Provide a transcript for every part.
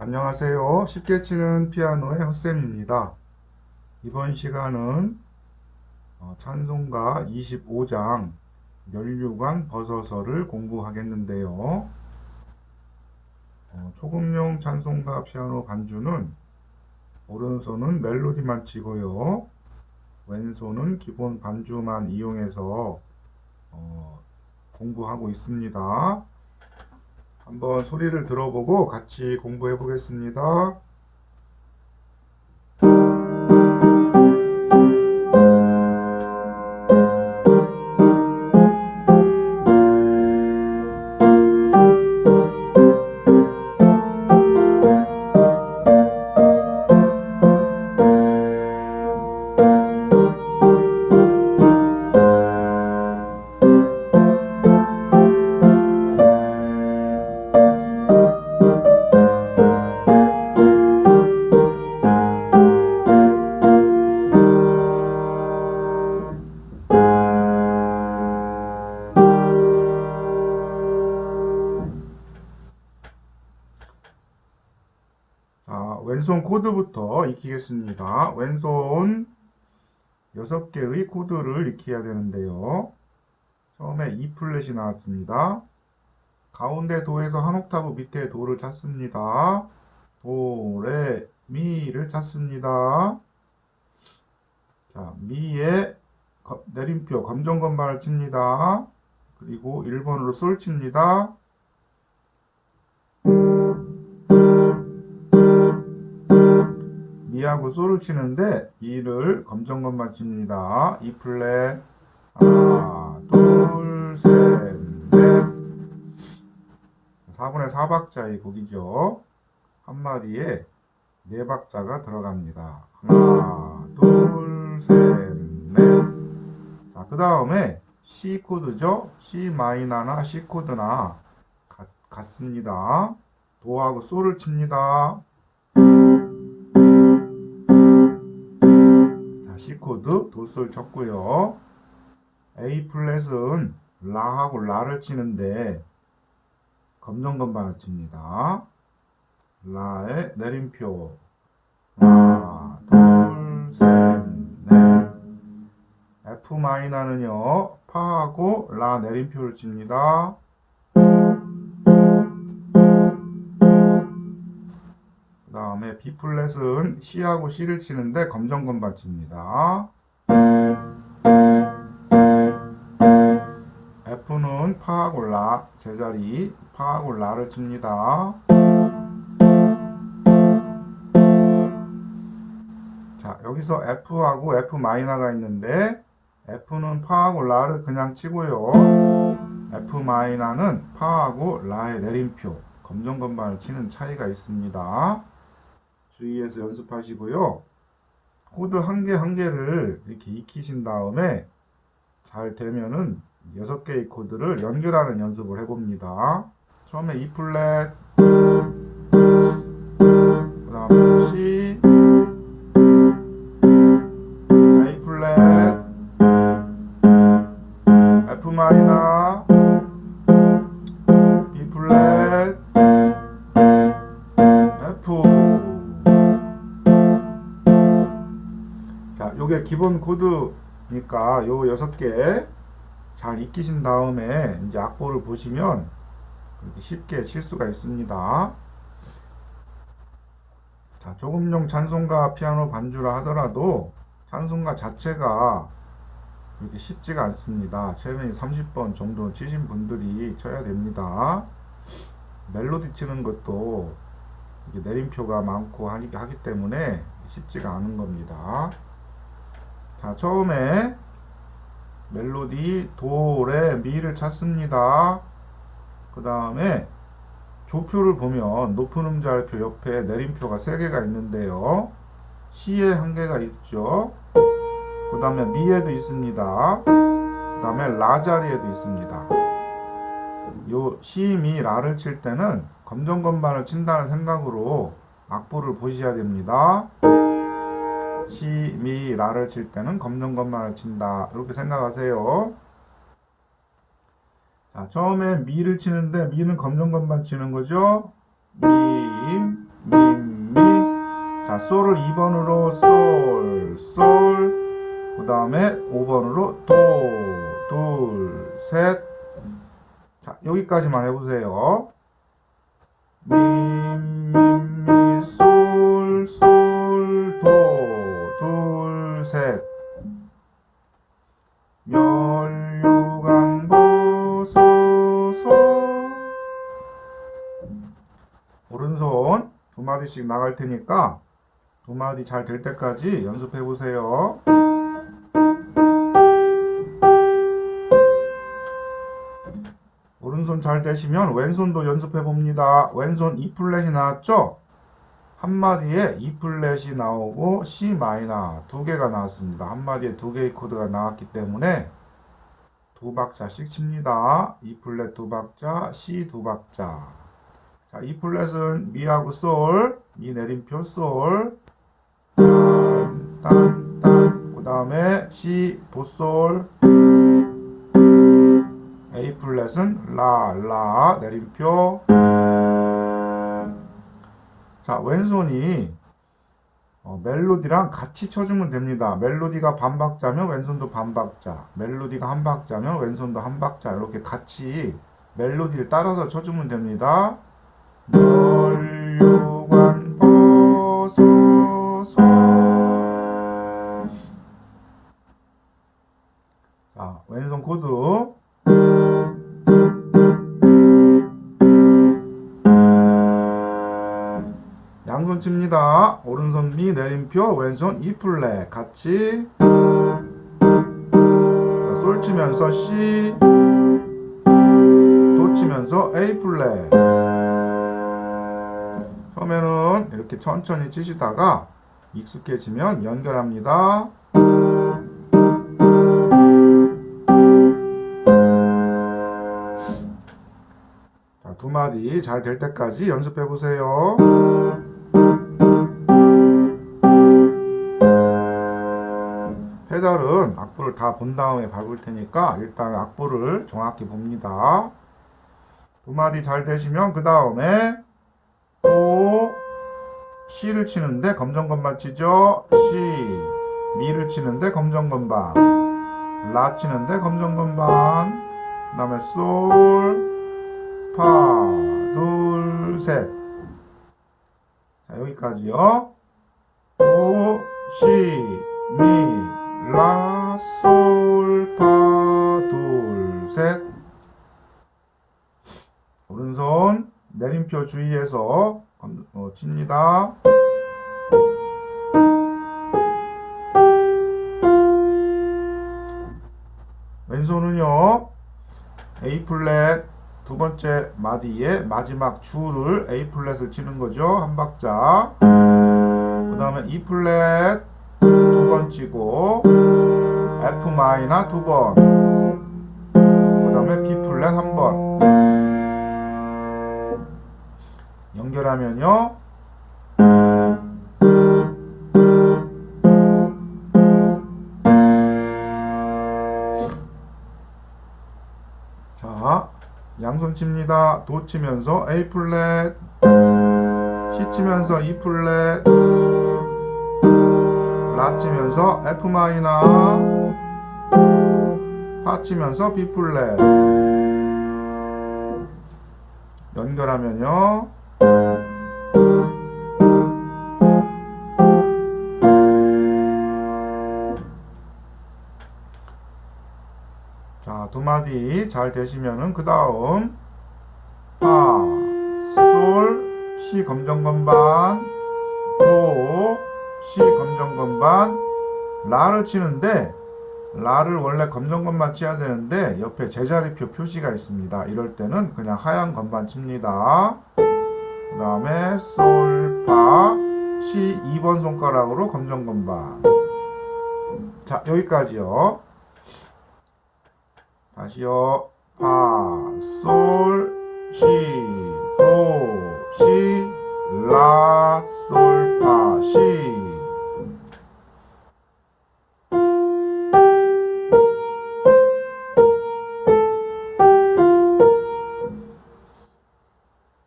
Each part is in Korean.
안녕하세요. 쉽게 치는 피아노의 헛쌤입니다. 이번 시간은 어, 찬송가 25장 연류관 버서서를 공부하겠는데요. 어, 초급용 찬송가 피아노 반주는 오른손은 멜로디만 치고요. 왼손은 기본 반주만 이용해서 어, 공부하고 있습니다. 한번 소리를 들어보고 같이 공부해 보겠습니다. 자, 왼손 코드부터 익히겠습니다. 왼손 6개의 코드를 익혀야 되는데요. 처음에 E 플랫이 나왔습니다. 가운데 도에서 한 옥타브 밑에 도를 찾습니다. 도, 레, 미를 찾습니다. 자, 미에 거- 내림표 검정 건반을 칩니다. 그리고 1번으로 솔 칩니다. 미하고 솔을 치는데 이를 검정 건반 칩니다. 이 플랫 하나 둘셋넷 4분의 4박자의 곡이죠. 한 마디에 네 박자가 들어갑니다. 하나 둘셋넷 자, 그 다음에 C 코드죠. C 마이너나 C 코드나 같, 같습니다. 도하고 솔을 칩니다. C 코드 도솔 쳤고요. A 플랫은 라하고 라를 치는데 검정 건반을 칩니다. 라의 내림표 하나 둘 셋 넷 F 마이너는요 파하고 라 내림표를 칩니다. 다음에 B 플랫은 C하고 C를 치는데 검정 건반 칩니다. F는 파하고 라 제자리 파하고 라를 칩니다. 자 여기서 F하고 F 마이너가 있는데 F는 파하고 라를 그냥 치고요. F 마이너는 파하고 라의 내림표 검정 건반을 치는 차이가 있습니다. 주의해서 연습하시고요. 코드 한 개 한 개를 이렇게 익히신 다음에 잘 되면은 여섯 개의 코드를 연결하는 연습을 해봅니다. 처음에 E 플랫, 그 다음에 C, 자, 요게 기본 코드니까 요 여섯 개 잘 익히신 다음에 이제 악보를 보시면 이렇게 쉽게 칠 수가 있습니다. 자, 조금용 찬송가 피아노 반주라 하더라도 찬송가 자체가 이렇게 쉽지가 않습니다. 최근에 30번 정도 치신 분들이 쳐야 됩니다. 멜로디 치는 것도 내림표가 많고 하기 때문에 쉽지가 않은 겁니다. 자, 처음에 멜로디 도, 레, 미를 찾습니다. 그 다음에 조표를 보면 높은 음자리표 옆에 내림표가 3개가 있는데요. C에 한 개가 있죠. 그 다음에 미에도 있습니다. 그 다음에 라 자리에도 있습니다. 요 C, 미, 라를 칠 때는 검정 건반을 친다는 생각으로 악보를 보셔야 됩니다. 시, 미, 라를 칠 때는 검정 건반을 친다. 이렇게 생각하세요. 자, 처음에 미를 치는데 미는 검정 건반 치는 거죠. 미, 미, 자, 솔을 2번으로 솔, 솔. 그 다음에 5번으로 도, 둘, 셋. 자, 여기까지만 해보세요. 마디씩 나갈 테니까 두 마디 잘 될 때까지 연습해 보세요. 오른손 잘 되시면 왼손도 연습해 봅니다. 왼손 E 플랫이 나왔죠? 한 마디에 E 플랫이 나오고 C 마이너 두 개가 나왔습니다. 한 마디에 두 개의 코드가 나왔기 때문에 두 박자씩 칩니다. E 플랫 두 박자, C 두 박자. 자, E 플랫은 미하고 솔, 미 내림표 솔, 딴, 딴, 딴. 그 다음에 C 도솔, A 플랫은 라, 라, 내림표. 자, 왼손이 어, 멜로디랑 같이 쳐주면 됩니다. 멜로디가 반박자면 왼손도 반박자, 멜로디가 한 박자면 왼손도 한 박자, 이렇게 같이 멜로디를 따라서 쳐주면 됩니다. 널유관 버서서. 자 왼손 코드 양손 칩니다. 오른손 미 내림표 왼손 E 플랫 같이. 자, 솔 치면서 C 도 치면서 A 플랫 처음에는 이렇게 천천히 치시다가 익숙해지면 연결합니다. 자, 두 마디 잘 될 때까지 연습해 보세요. 페달은 악보를 다 본 다음에 밟을 테니까 일단 악보를 정확히 봅니다. 두 마디 잘 되시면 그 다음에 또 C를 치는데 검정건반 치죠. C. 미를 치는데 검정건반. 라 치는데 검정건반. 그 다음에 솔, 파, 둘, 셋. 자, 여기까지요. 도, 시, 미, 라, 솔, 파, 둘, 셋. 오른손 내림표 주의해서 건- 어, 칩니다. 왼손은요 A 플랫 두 번째 마디의 마지막 줄을 A 플랫을 치는 거죠 한 박자. 그 다음에 E 플랫 두 번 치고 F 마이너 두 번. 그 다음에 B 플랫 한 번. 연결하면요. 자, 양손 칩니다. 도 치면서 A 플랫, C 치면서 E 플랫, 라 치면서 F 마이너, 파 치면서 B 플랫. 연결하면요. 자, 두 마디 잘 되시면은 그 다음 파, 솔, 시 검정 건반, 도, 시 검정 건반, 라를 치는데 라를 원래 검정 건반 치야 되는데 옆에 제자리표 표시가 있습니다. 이럴 때는 그냥 하얀 건반 칩니다. 그 다음에 솔, 파, 시 2번 손가락으로 검정 건반. 자, 여기까지요. 다시요. 파, 솔, 시, 도, 시, 라, 솔, 파, 시.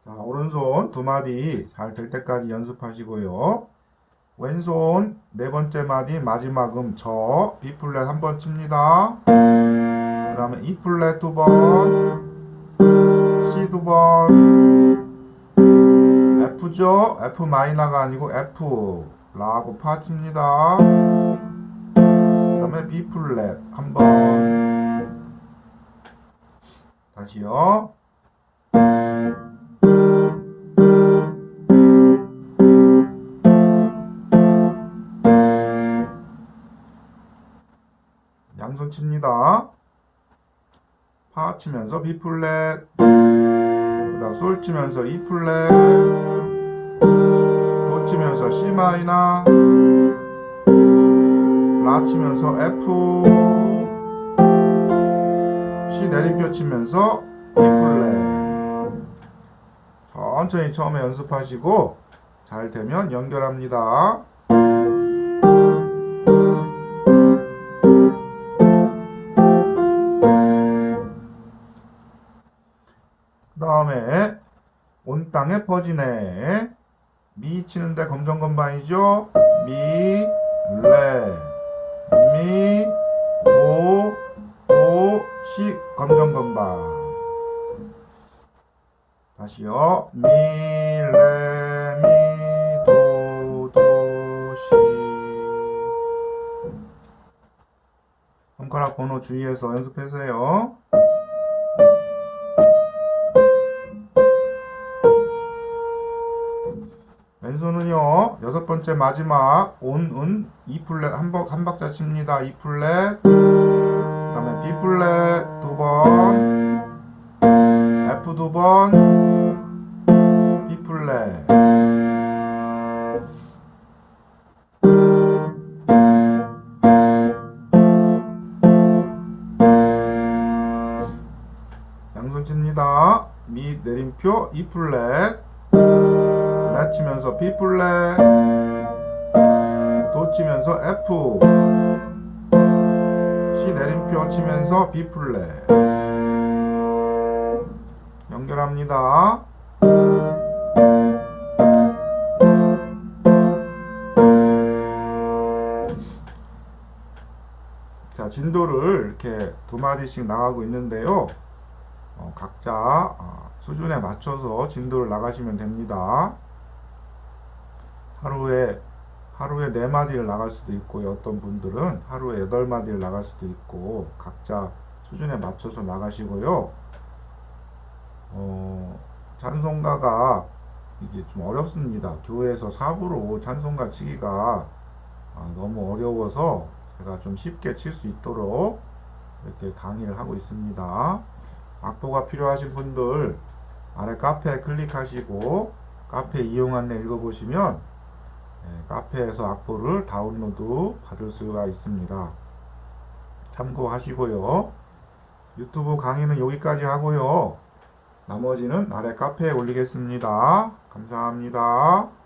자, 오른손 두 마디 잘 될 때까지 연습하시고요. 왼손 네 번째 마디 마지막 음 저 B 플랫 한 번 칩니다. 그 다음에 E 플랫 두 번, C 두 번, F죠? F 마이너가 아니고 F 라고 파 칩니다. 그 다음에 B 플랫 한 번. 다시요. 양손 칩니다. 파 치면서 B 플랫, 그다음 솔 치면서 E 플랫, 도 치면서 C 마이너, 라 치면서 F, C 내림표 치면서 E 플랫. 천천히 처음에 연습하시고 잘 되면 연결합니다. 다음에 온 땅에 퍼지네. 미 치는데 검정 건반이죠? 미, 레, 미, 도, 도, 시 검정 건반. 다시요. 미, 레, 미, 도, 도, 시. 손가락 번호 주의해서 연습하세요 왼손은요 여섯 번째 마지막 온, 은, E 플랫 한, 박, 한 박자 칩니다. E 플랫 그 다음에 B 플랫 두번 F 두번 B 플랫. 양손 칩니다. 미 내림표 E 플랫 라 치면서 B 플랫 도 치면서 F C 내림표 치면서 B 플랫 연결합니다. 자 진도를 이렇게 두 마디씩 나가고 있는데요. 어, 각자 어, 수준에 맞춰서 진도를 나가시면 됩니다. 하루에 하루에 네 마디를 나갈 수도 있고요. 어떤 분들은 하루에 여덟 마디를 나갈 수도 있고 각자 수준에 맞춰서 나가시고요. 어, 찬송가가 이게 좀 어렵습니다. 교회에서 사부로 찬송가 치기가 아, 너무 어려워서 제가 좀 쉽게 칠 수 있도록 이렇게 강의를 하고 있습니다. 악보가 필요하신 분들 아래 카페 클릭하시고 카페 이용 안내 읽어보시면 예, 카페에서 악보를 다운로드 받을 수가 있습니다. 참고하시고요. 유튜브 강의는 여기까지 하고요. 나머지는 아래 카페에 올리겠습니다. 감사합니다.